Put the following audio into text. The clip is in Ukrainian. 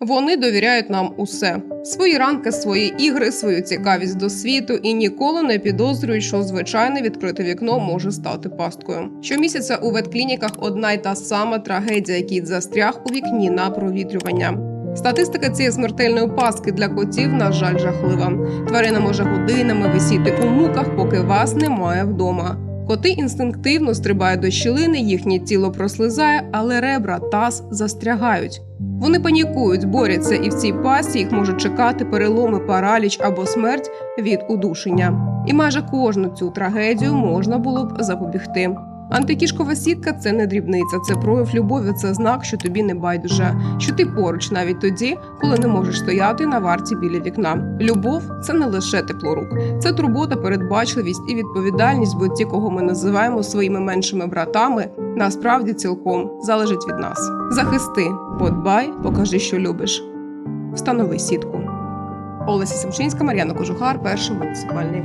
Вони довіряють нам усе: свої ранки, свої ігри, свою цікавість до світу і ніколи не підозрюють, що звичайне відкрите вікно може стати пасткою. Щомісяця у ветклініках одна й та сама трагедія, кіт застряг у вікні на провітрювання. Статистика цієї смертельної пастки для котів, на жаль, жахлива. Тварина може годинами висіти у муках, поки вас немає вдома. Коти інстинктивно стрибають до щілини, їхнє тіло прослизає, але ребра таз застрягають. Вони панікують, борються, і в цій пасті їх можуть чекати переломи, параліч або смерть від удушення. І майже кожну цю трагедію можна було б запобігти. Антикішкова сітка це не дрібниця, це прояв любові, це знак, що тобі не байдуже, що ти поруч навіть тоді, коли не можеш стояти на варті біля вікна. Любов це не лише тепло рук, це турбота, передбачливість і відповідальність, бо ті, кого ми називаємо своїми меншими братами, насправді цілком залежить від нас. Захисти, подбай, покажи, що любиш. Встанови сітку. Олеся Семчинська, Мар'яна Кожухар, перший муніципальний.